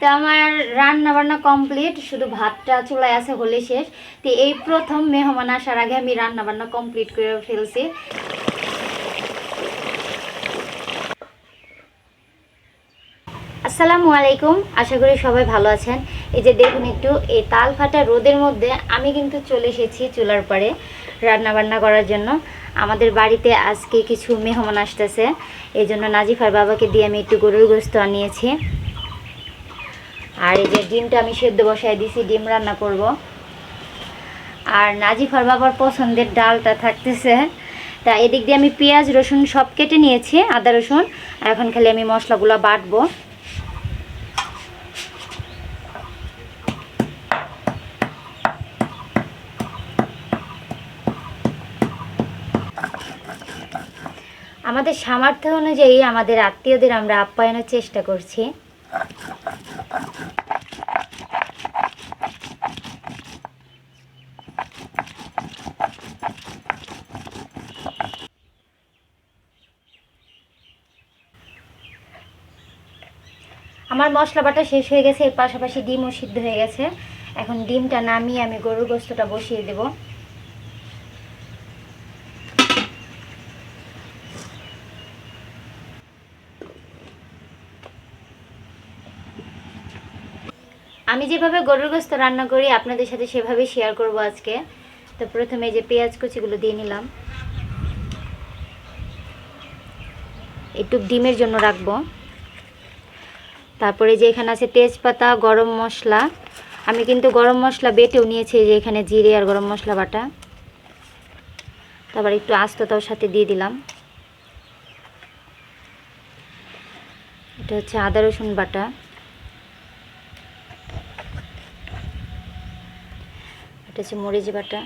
তো আমার রান্না বান্না কমপ্লিট, শুধু ভাতটা চুলায় আছে হলে শেষ। তো এই প্রথম মেহমান আসার আগে আমি রান্না বান্না কমপ্লিট করে ফেলছি। আসসালামু আলাইকুম, আশা করি সবাই ভালো আছেন। এই যে দেখুন একটু, এই তাল ফাটা রোদের মধ্যে আমি কিন্তু চলে এসেছি চুলার পাড়ে রান্না বান্না করার জন্য। আমাদের বাড়িতে আজকে কিছু মেহমান আসতেছে, এই জন্য নাজিফার বাবাকে দিয়ে আমি একটু গরুর গোস্ত আনিয়েছি। আর এই যে ডিমটা আমি সেদ্ধ বসায় দিছি, ডিম রান্না করব। আর নাজিফার বাবার পছন্দের ডালটা থাকতেছে। তা এদিক দিয়ে আমি পেঁয়াজ, রসুন সব কেটে নিয়েছি, আদা, রসুন। আর এখন খালি আমি মশলাগুলো বাটবো। আমাদের সামর্থ্য অনুযায়ী আমাদের আত্মীয়দের আমরা আপ্যায়নের চেষ্টা করছি। আমার মশলা বাটা শেষ হয়ে গেছে, এর পাশাপাশি ডিমও সিদ্ধ হয়ে গেছে। এখন ডিমটা নামিয়ে আমি গরুর গোস্তটা বসিয়ে দেবো। আমি যেভাবে গরুর গোস্ত রান্না করি, আপনাদের সাথে সেভাবে শেয়ার করব আজকে। তো প্রথমে যে পেঁয়াজ কুচিগুলো দিয়ে নিলাম। একটু ডিমের জন্য রাখব। তারপরে যে এখানে আছে তেজপাতা, গরম মশলা। আমি কিন্তু গরম মশলা বেটেও নিয়েছি যে এখানে জিরে আর গরম মশলা বাটা। তারপর একটু আস্ততাও সাথে দিয়ে দিলাম। এটা হচ্ছে আদা রসুন বাটা। এটা হচ্ছে মরিচ বাটা।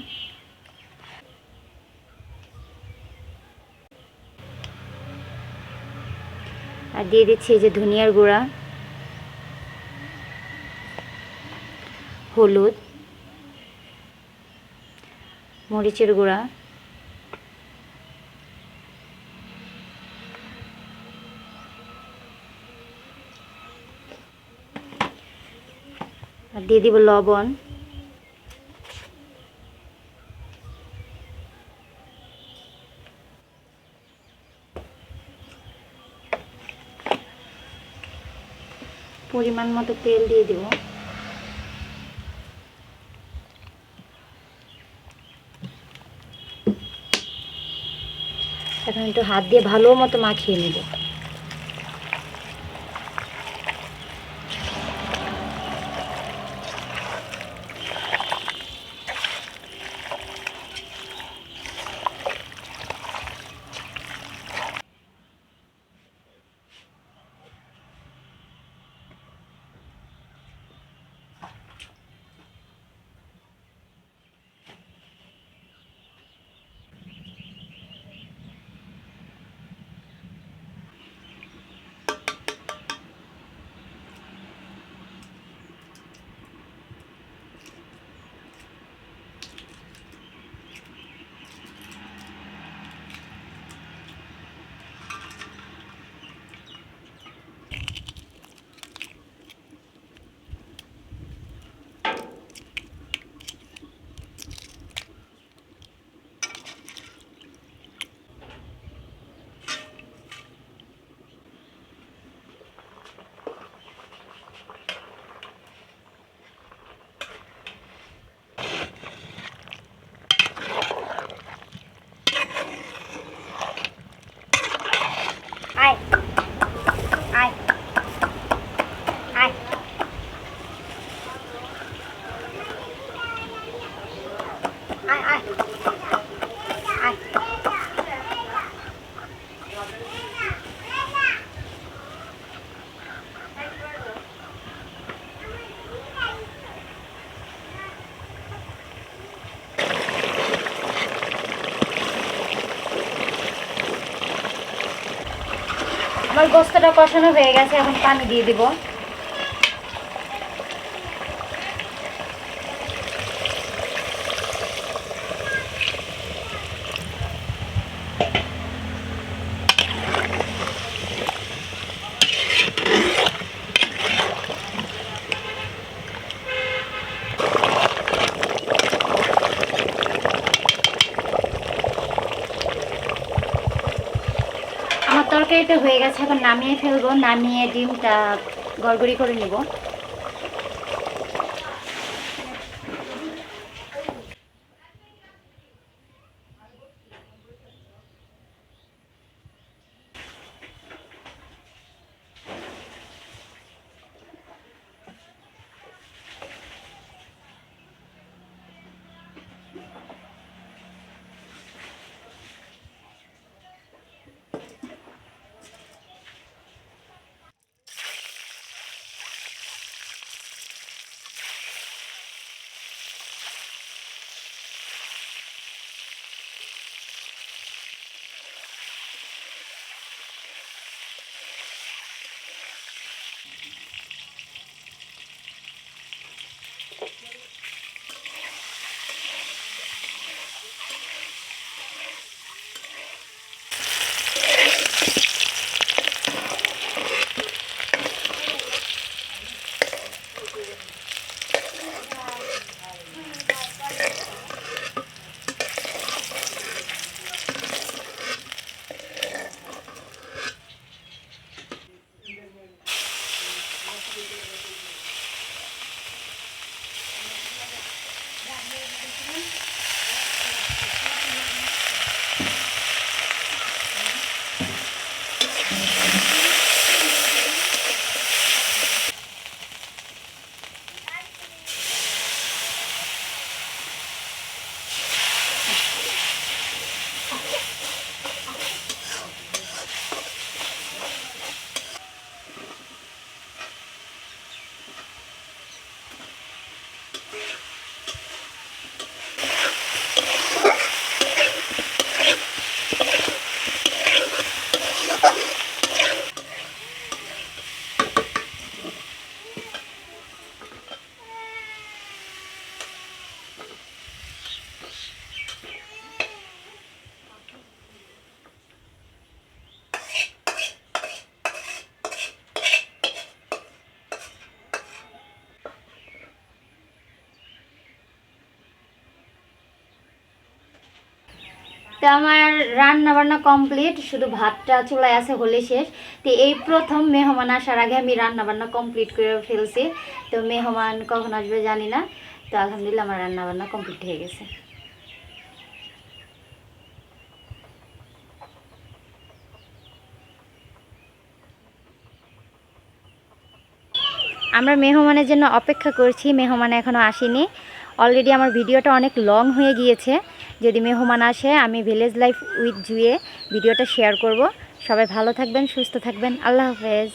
আর দিয়ে দিচ্ছি এই যে ধনিয়ার গুঁড়া। হলুদ মরিচের গুঁড়া আর দিয়ে দিব লবণ। পরিমাণ মতো তেল দিয়ে দেব। এখন একটু হাত দিয়ে ভালো মতো মাখিয়ে নেব। আমার গোস্তটা কষানো হয়ে গেছে এখন পানি দিয়ে দিব। তরকারিটা হয়ে গেছে এখন নামিয়ে ফেলব নামিয়ে ডিমটা গড়গড়ি করে নিব। Amen. তো আমার রান্না বান্না কমপ্লিট, শুধু ভাতটা চুলায় আছে হলে শেষ। তো এই প্রথম মেহমান আসার আগে আমি রান্না বান্না কমপ্লিট করে ফেলছি। তো মেহমান কখন আসবে জানি না। তো আলহামদুলিল্লাহ আমার রান্না বান্না কমপ্লিট হয়ে গেছে। আমরা মেহমানের জন্য অপেক্ষা করছি। মেহমান এখনও আসেনি। অলরেডি আমার ভিডিওটা অনেক লং হয়ে গিয়েছে। যদি মেহমান আসে, আমি ভিলেজ লাইফ উইথ জুয়ে ভিডিওটা শেয়ার করব। সবাই ভালো থাকবেন, সুস্থ থাকবেন। আল্লাহ হাফেজ।